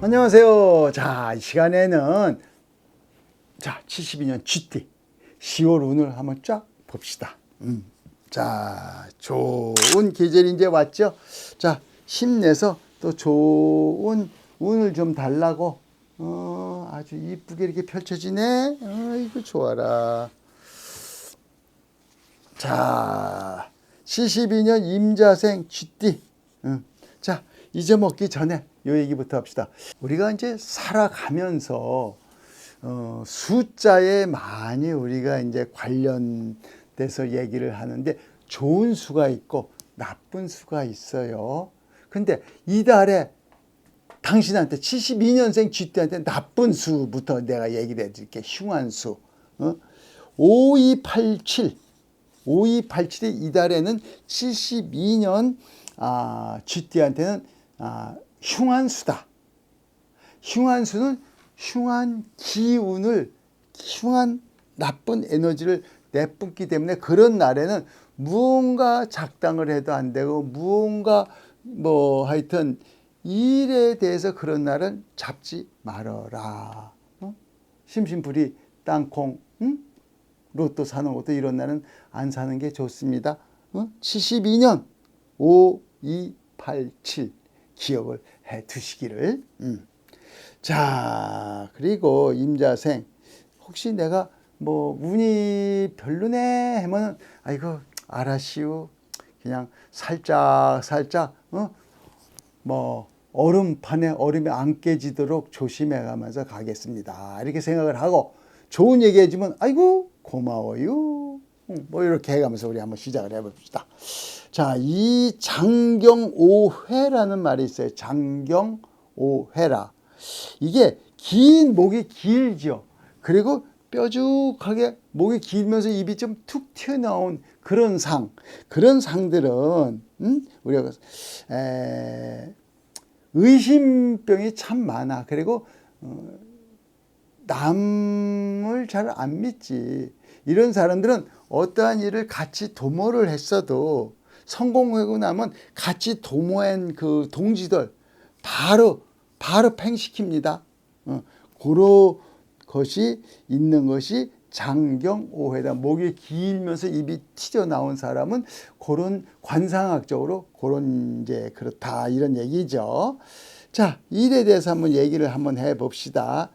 안녕하세요. 자, 이 시간에는 자, 72년 GT 10월 운을 한번 쫙 봅시다. 음. 자, 좋은 계절이 이제 왔죠. 자, 힘내서 또 좋은 운을 좀 달라고 어, 아주 이쁘게 이렇게 펼쳐지네. 아이고 좋아라. 자, 72년 임자생 쥐띠. 응. 자, 잊어먹기 전에 요 얘기부터 합시다. 우리가 이제 살아가면서 어, 숫자에 많이 우리가 이제 관련돼서 얘기를 하는데 좋은 수가 있고 나쁜 수가 있어요. 근데 이달에 당신한테 72년생 쥐띠한테 나쁜 수부터 내가 얘기를 해드릴게. 흉한 수. 어? 5287. 5287이 이달에는 72년 아, 쥐띠한테는 아, 흉한 수다. 흉한 수는 흉한 기운을 흉한 나쁜 에너지를 내뿜기 때문에 그런 날에는 무언가 작당을 해도 안 되고 무언가 뭐 하여튼 일에 대해서 그런 날은 잡지 말아라. 어? 심심풀이 땅콩 응? 로또 사는 것도 이런 날은 안 사는 게 좋습니다. 어? 72년 5287 기억을 해 두시기를. 음. 자, 그리고 임자생 혹시 내가 뭐 운이 별로네 하면 아이고 알았시오. 그냥 살짝 살짝 어? 뭐 얼음판에 얼음이 안 깨지도록 조심해 가면서 가겠습니다. 이렇게 생각을 하고 좋은 얘기 해주면 아이고 고마워요. 음, 뭐 이렇게 해가면서 우리 한번 시작을 해봅시다. 자, 이 장경오회라는 말이 있어요. 장경오회라. 이게 긴 목이 길죠. 그리고 뾰족하게 목이 길면서 입이 좀 툭 튀어나온 그런 상. 그런 상들은 음? 우리가 에, 의심병이 참 많아. 그리고 어, 남을 잘 안 믿지. 이런 사람들은 어떠한 일을 같이 도모를 했어도 성공하고 나면 같이 도모한 그 동지들 바로 바로 팽시킵니다. 어, 그런 것이 있는 것이 장경오해다. 목이 길면서 입이 튀져 나온 사람은 그런 관상학적으로 그런 이제 그렇다 이런 얘기죠. 자, 일에 대해서 한번 얘기를 한번 해 봅시다.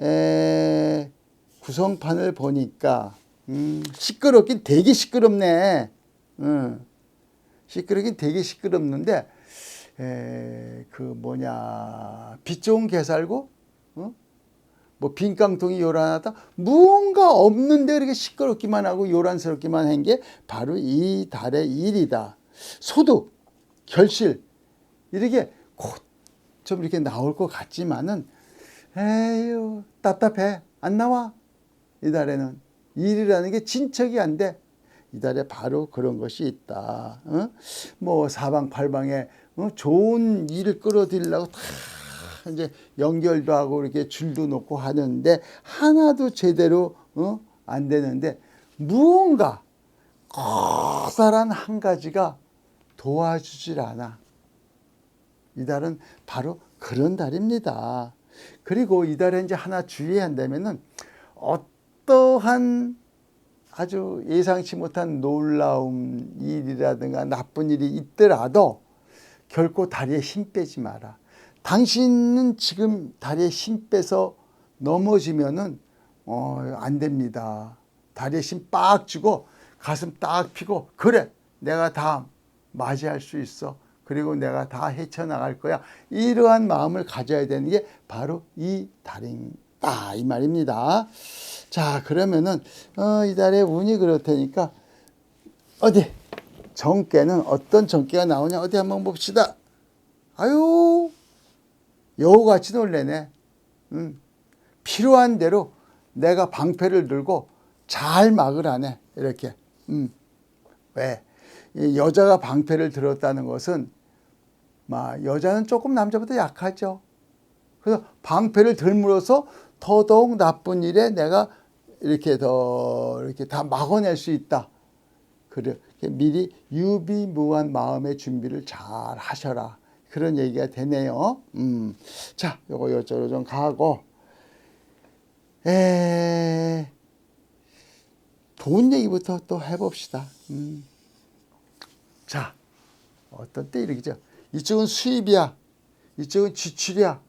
에, 구성판을 보니까 음, 시끄럽긴 되게 시끄럽네. 음, 시끄럽긴 되게 시끄럽는데 에, 그 뭐냐 빛 좋은 개살고 어? 뭐 빈깡통이 요란하다 무언가 없는데 그렇게 시끄럽기만 하고 요란스럽기만 한 게 바로 이 달의 일이다. 소득, 결실 이렇게 곧 좀 이렇게 나올 것 같지만은 에휴 답답해 안 나와 이 달에는 일이라는 게 진척이 안 돼. 이달에 바로 그런 것이 있다. 어? 뭐 사방팔방에 어? 좋은 일을 끌어들이려고 다 이제 연결도 하고 이렇게 줄도 놓고 하는데 하나도 제대로 어? 안 되는데 무언가 커다란 한 가지가 도와주질 않아. 이달은 바로 그런 달입니다. 그리고 이달에 이제 하나 주의해야 한다면은 어 떠한 아주 예상치 못한 놀라운 일이라든가 나쁜 일이 있더라도 결코 다리에 힘 빼지 마라. 당신은 지금 다리에 힘 빼서 넘어지면은 어, 안 됩니다. 다리에 힘 빡 주고 가슴 딱 피고 그래 내가 다 맞이할 수 있어. 그리고 내가 다 헤쳐나갈 거야. 이러한 마음을 가져야 되는 게 바로 이 달이다. 이 말입니다. 자, 그러면은, 어, 이달의 운이 그렇다니까, 어디, 정깨는 어떤 정깨가 나오냐? 어디 한번 봅시다. 아유, 여우같이 놀래네. 음, 필요한 대로 내가 방패를 들고 잘 막을 하네. 이렇게. 음, 왜? 이 여자가 방패를 들었다는 것은 막 여자는 조금 남자보다 약하죠. 그래서 방패를 들므로써 더더욱 나쁜 일에 내가 이렇게 더 이렇게 다 막아낼 수 있다. 그렇게 미리 유비무한 마음의 준비를 잘 하셔라. 그런 얘기가 되네요. 음. 자, 요거 요쪽으로 좀 가고. 에, 돈 얘기부터 또 해봅시다. 음. 자, 어떤 때 이러죠. 이쪽은 수입이야. 이쪽은 지출이야.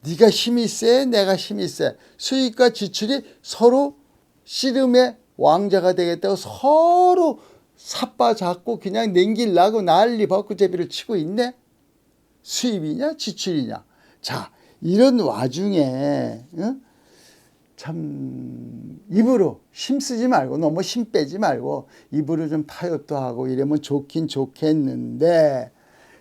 네가 힘이 세, 내가 힘이 세. 수입과 지출이 서로 씨름의 왕자가 되겠다고 서로 삿바 잡고 그냥 냉길나고 난리 벚꽃제비를 치고 있네. 수입이냐 지출이냐. 자 이런 와중에 어? 참 입으로 힘 쓰지 말고 너무 힘 빼지 말고 입으로 좀 타협도 하고 이러면 좋긴 좋겠는데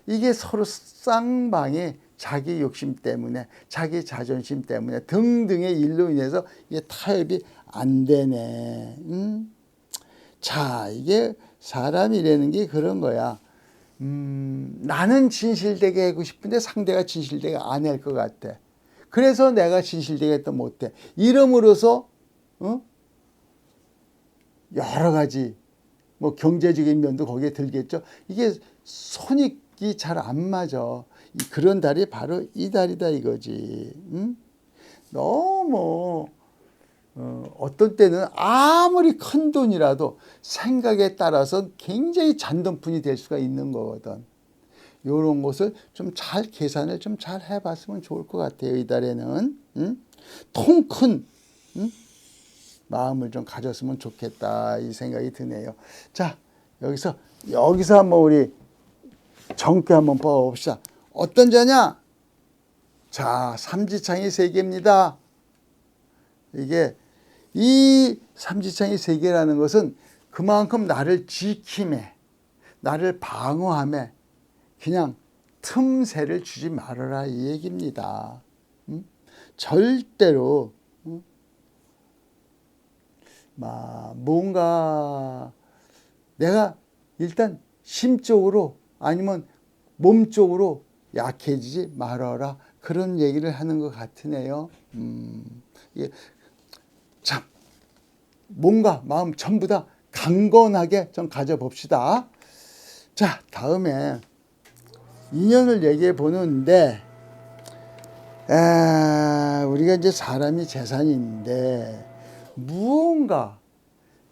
이게 서로 쌍방이 자기 욕심 때문에 자기 자존심 때문에 등등의 일로 인해서 이게 타협이 안 되네. 음? 자 이게 사람이라는 게 그런 거야. 음, 나는 진실되게 하고 싶은데 상대가 진실되게 안 할 것 같아. 그래서 내가 진실되게 또 못해. 이름으로서 어? 여러 가지 뭐 경제적인 면도 거기에 들겠죠. 이게 손익이 잘 안 맞아. 이 그런 달이 바로 이 달이다 이거지. 응? 너무 어, 어떤 때는 아무리 큰 돈이라도 생각에 따라서 굉장히 잔돈푼이 될 수가 있는 거거든. 요런 것을 좀 잘 계산을 좀 잘 해봤으면 좋을 것 같아요. 이 달에는 응? 통큰 응? 마음을 좀 가졌으면 좋겠다 이 생각이 드네요. 자 여기서 여기서 한번 우리 정께 한번 뽑아봅시다. 어떤 자냐? 자 삼지창이 세 개입니다. 이게 이 삼지창이 세 개라는 것은 그만큼 나를 지킴에 나를 방어함에 그냥 틈새를 주지 말아라 이 얘기입니다. 음? 절대로 음? 막 뭔가 내가 일단 심적으로 아니면 몸적으로 약해지지 말아라 그런 얘기를 하는 것 같으네요. 음, 이게 참 몸과 마음 전부 다 강건하게 좀 가져봅시다. 자 다음에 인연을 얘기해 보는데 에, 우리가 이제 사람이 재산인데 무언가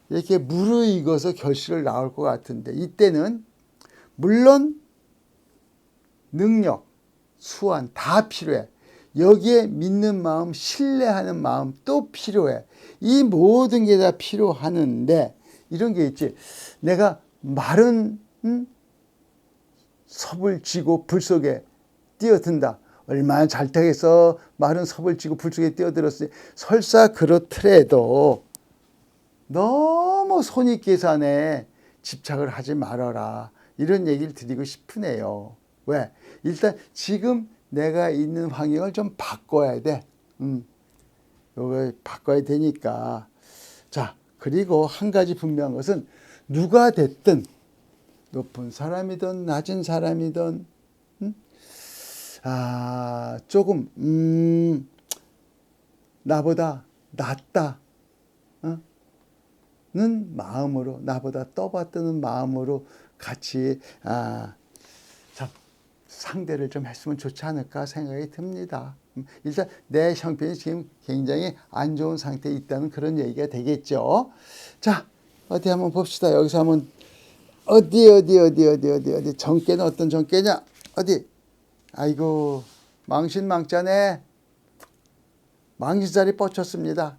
이렇게 무르익어서 결실을 낳을 것 같은데 이때는 물론 능력, 수완 다 필요해. 여기에 믿는 마음, 신뢰하는 마음 또 필요해. 이 모든 게 다 필요하는데 이런 게 있지. 내가 마른 음? 섭을 쥐고 불 속에 뛰어든다. 얼마나 잘 타겠어. 마른 섭을 쥐고 불 속에 뛰어들었으니 설사 그렇더라도 너무 손익 계산에 집착을 하지 말아라. 이런 얘기를 드리고 싶으네요. 왜? 일단 지금 내가 있는 환경을 좀 바꿔야 돼. 음. 요거 바꿔야 되니까. 자, 그리고 한 가지 분명한 것은 누가 됐든 높은 사람이든 낮은 사람이든 음? 아, 조금 음, 나보다 낫다. 어? 는 마음으로 나보다 떠받드는 마음으로 같이 아, 참 상대를 좀 했으면 좋지 않을까 생각이 듭니다. 음, 일단 내 형편이 지금 굉장히 안 좋은 상태에 있다는 그런 얘기가 되겠죠. 자, 어디 한번 봅시다. 여기서 한번 어디 어디 어디 어디 어디 어디 정계는 어떤 정계냐? 어디? 아이고 망신망자네. 망신자리 뻗쳤습니다.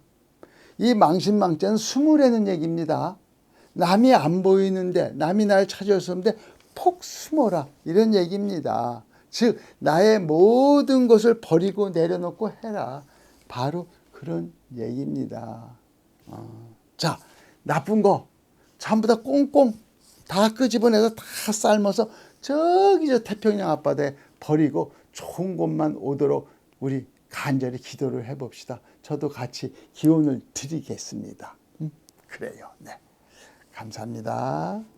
이 망신망자는 숨으라는 얘기입니다. 남이 안 보이는데 남이 날 찾아왔었는데 폭 숨어라 이런 얘기입니다. 즉 나의 모든 것을 버리고 내려놓고 해라. 바로 그런 얘기입니다. 어. 자 나쁜 거 전부 다 꽁꽁 다 끄집어내서 다 삶아서 저기 저 태평양 앞바다에 버리고 좋은 곳만 오도록 우리 간절히 기도를 해봅시다. 저도 같이 기원을 드리겠습니다. 음, 그래요. 네. 감사합니다.